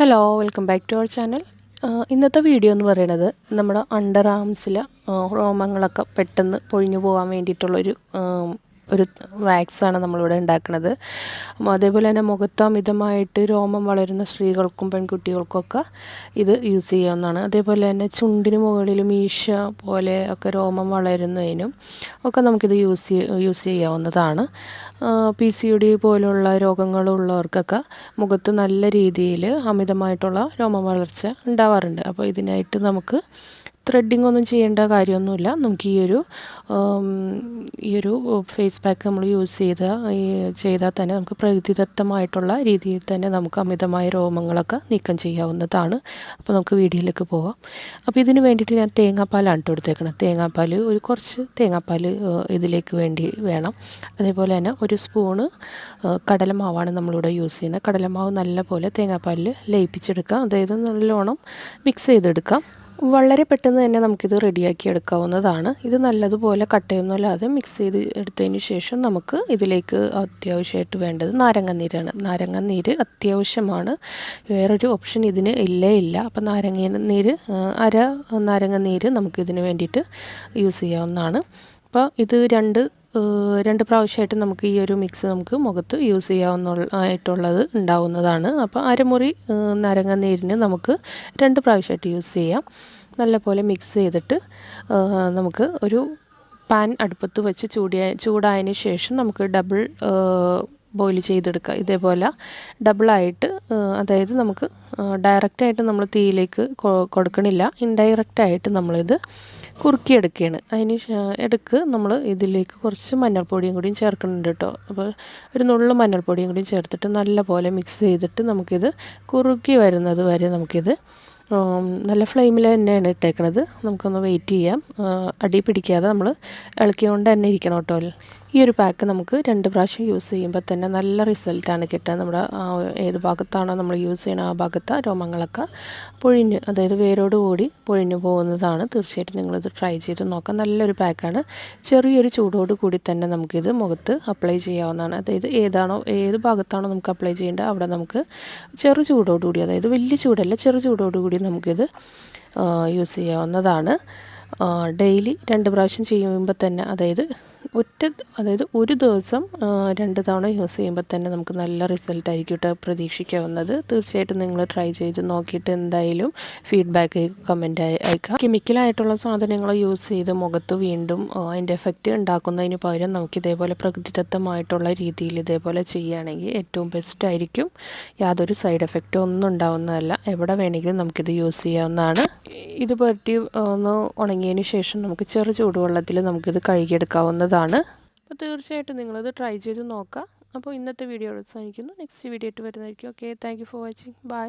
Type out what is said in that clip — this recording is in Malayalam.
Hello welcome back to our channel ഇന്നത്തെ വീഡിയോ എന്ന് പറയുന്നത് നമ്മുടെ അണ്ടർ ആംസിലെ രോമങ്ങളൊക്കെ പെട്ടെന്ന് പൊഴിഞ്ഞു പോകാൻ വേണ്ടിയിട്ടുള്ളൊരു ഒരു വാക്സാണ് നമ്മളിവിടെ ഉണ്ടാക്കുന്നത് അതേപോലെ തന്നെ മുഖത്ത് അമിതമായിട്ട് രോമം വളരുന്ന സ്ത്രീകൾക്കും പെൺകുട്ടികൾക്കൊക്കെ ഇത് യൂസ് ചെയ്യാവുന്നതാണ്. അതേപോലെ തന്നെ ചുണ്ടിന് മുകളിൽ മീശ പോലെ ഒക്കെ രോമം വളരുന്നതിനും ഒക്കെ നമുക്കിത് യൂസ് യൂസ് ചെയ്യാവുന്നതാണ്. പി സി യു ഡി പോലുള്ള രോഗങ്ങളുള്ളവർക്കൊക്കെ മുഖത്ത് നല്ല രീതിയിൽ അമിതമായിട്ടുള്ള രോമം വളർച്ച ഉണ്ടാവാറുണ്ട്. അപ്പോൾ ഇതിനായിട്ട് നമുക്ക് ത്രെഡിങ് ഒന്നും ചെയ്യേണ്ട കാര്യമൊന്നുമില്ല. നമുക്ക് ഈ ഒരു ഈ ഒരു ഫേസ് പാക്ക് നമ്മൾ യൂസ് ചെയ്ത ചെയ്താൽ തന്നെ നമുക്ക് പ്രകൃതിദത്തമായിട്ടുള്ള രീതിയിൽ തന്നെ നമുക്ക് അമിതമായ രോമങ്ങളൊക്കെ നീക്കം ചെയ്യാവുന്നതാണ്. അപ്പോൾ നമുക്ക് വീഡിയോയിലേക്ക് പോവാം. അപ്പോൾ ഇതിന് വേണ്ടിയിട്ട് ഞാൻ തേങ്ങാപ്പാലാണ് ഇട്ട് കൊടുത്തേക്കണം തേങ്ങാപ്പാൽ ഒരു കുറച്ച് തേങ്ങാപ്പാൽ ഇതിലേക്ക് വേണ്ടി വേണം. അതേപോലെ തന്നെ ഒരു സ്പൂണ് കടലമാവാണ് നമ്മളിവിടെ യൂസ് ചെയ്യുന്നത്. കടലമാവ് നല്ലപോലെ തേങ്ങാപ്പാലിൽ ലയിപ്പിച്ചെടുക്കാം. അതായത് നല്ലോണം മിക്സ് ചെയ്തെടുക്കാം. വളരെ പെട്ടെന്ന് തന്നെ നമുക്കിത് റെഡിയാക്കി എടുക്കാവുന്നതാണ്. ഇത് നല്ലതുപോലെ കട്ടയൊന്നുമില്ലാതെ മിക്സ് ചെയ്ത് എടുത്തതിന് ശേഷം നമുക്ക് ഇതിലേക്ക് അത്യാവശ്യമായിട്ട് വേണ്ടത് നാരങ്ങാനീരാണ്. നാരങ്ങാനീര് അത്യാവശ്യമാണ്. വേറൊരു ഓപ്ഷൻ ഇതിന് ഇല്ലേ ഇല്ല. അപ്പം നാരങ്ങ നീര് അര അര നാരങ്ങാനീര് നമുക്കിതിന് വേണ്ടിയിട്ട് യൂസ് ചെയ്യാവുന്നതാണ്. അപ്പോൾ ഇത് രണ്ട് രണ്ട് പ്രാവശ്യമായിട്ട് നമുക്ക് ഈ ഒരു മിക്സ് നമുക്ക് മുഖത്ത് യൂസ് ചെയ്യാവുന്ന ആയിട്ടുള്ളത് ഉണ്ടാവുന്നതാണ്. അപ്പോൾ അരമുറി നാരങ്ങ നീരിന് നമുക്ക് രണ്ട് പ്രാവശ്യമായിട്ട് യൂസ് ചെയ്യാം. നല്ലപോലെ മിക്സ് ചെയ്തിട്ട് നമുക്ക് ഒരു പാൻ അടുപ്പത്ത് വെച്ച് ചൂടിയ ചൂടായതിന് ശേഷം നമുക്ക് ഡബിൾ ബോയിൽ ചെയ്തെടുക്കുക ഇതേപോലെ ഡബിളായിട്ട് അതായത് നമുക്ക് ഡയറക്റ്റായിട്ട് നമ്മൾ തീയിലേക്ക് കൊടുക്കണില്ല. ഇൻഡയറക്റ്റായിട്ട് നമ്മളിത് കുറുക്കിയെടുക്കുകയാണ് അതിന് എടുക്ക് നമ്മൾ ഇതിലേക്ക് കുറച്ച് മഞ്ഞൾപ്പൊടിയും കൂടിയും ചേർക്കുന്നുണ്ട് കേട്ടോ. അപ്പോൾ ഒരു നുള്ളു മഞ്ഞൾപ്പൊടിയും കൂടിയും ചേർത്തിട്ട് നല്ലപോലെ മിക്സ് ചെയ്തിട്ട് നമുക്കിത് കുറുക്കി വരുന്നത് വരെ നമുക്കിത് നല്ല ഫ്ലെയിമിൽ തന്നെയാണ് ഇട്ടേക്കണത്. നമുക്കൊന്ന് വെയിറ്റ് ചെയ്യാം. അടി പിടിക്കാതെ നമ്മൾ ഇളക്കിക്കൊണ്ട് തന്നെ ഇരിക്കണം കേട്ടോ. ഈ ഒരു പാക്ക് നമുക്ക് രണ്ട് പ്രാവശ്യം യൂസ് ചെയ്യുമ്പോൾ തന്നെ നല്ല റിസൾട്ടാണ് കിട്ടുക. നമ്മുടെ ഏത് ഭാഗത്താണോ നമ്മൾ യൂസ് ചെയ്യണ ആ ഭാഗത്ത് രോമങ്ങളൊക്കെ പൊഴിഞ്ഞ് അതായത് വേരോട് കൂടി പൊഴിഞ്ഞു പോകുന്നതാണ്. തീർച്ചയായിട്ടും നിങ്ങളിത് ട്രൈ ചെയ്ത് നോക്കാം. നല്ലൊരു പാക്കാണ് ചെറിയൊരു ചൂടോട് കൂടി തന്നെ നമുക്കിത് മുഖത്ത് അപ്ലൈ ചെയ്യാവുന്നതാണ്. അതായത് ഏതാണോ ഏത് ഭാഗത്താണോ നമുക്ക് അപ്ലൈ ചെയ്യേണ്ടത് അവിടെ നമുക്ക് ചെറു ചൂടോട് കൂടി അതായത് വലിയ ചൂടല്ല ചെറു ചൂടോട് കൂടി നമുക്കിത് യൂസ് ചെയ്യാവുന്നതാണ്. ഡെയിലി രണ്ട് പ്രാവശ്യം ചെയ്യുമ്പോൾ തന്നെ അതായത് ഒറ്റ അതായത് ഒരു ദിവസം രണ്ട് തവണ യൂസ് ചെയ്യുമ്പോൾ തന്നെ നമുക്ക് നല്ല റിസൾട്ട് ആയിരിക്കും കേട്ടോ പ്രതീക്ഷിക്കാവുന്നത്. തീർച്ചയായിട്ടും നിങ്ങൾ ട്രൈ ചെയ്ത് നോക്കിയിട്ട് എന്തായാലും ഫീഡ്ബാക്ക് കമന്റ് അയക്കാം. കെമിക്കലായിട്ടുള്ള സാധനങ്ങൾ യൂസ് ചെയ്ത് മുഖത്ത് വീണ്ടും അതിന്റെ എഫക്റ്റ് ഉണ്ടാക്കുന്നതിന് പകരം നമുക്ക് ഇതേപോലെ പ്രകൃതിദത്തമായിട്ടുള്ള രീതിയിൽ ഇതേപോലെ ചെയ്യുകയാണെങ്കിൽ ഏറ്റവും ബെസ്റ്റ് ആയിരിക്കും. യാതൊരു സൈഡ് എഫക്റ്റും ഒന്നും ഉണ്ടാവുന്നതല്ല. എവിടെ വേണമെങ്കിലും നമുക്കിത് യൂസ് ചെയ്യാവുന്നതാണ്. ഇത് പുരട്ടി ഒന്ന് ഉണങ്ങിയതിന് ശേഷം നമുക്ക് ചെറു ചൂടുവെള്ളത്തിൽ നമുക്കിത് കഴുകിയെടുക്കാവുന്നതാണ്. അപ്പോൾ തീർച്ചയായിട്ടും നിങ്ങളത് ട്രൈ ചെയ്ത് നോക്കുക അപ്പോൾ ഇന്നത്തെ വീഡിയോ അവസാനിക്കുന്നു. നെക്സ്റ്റ് വീഡിയോ ആയിട്ട് വരുന്നതായിരിക്കും. Okay thank for watching bye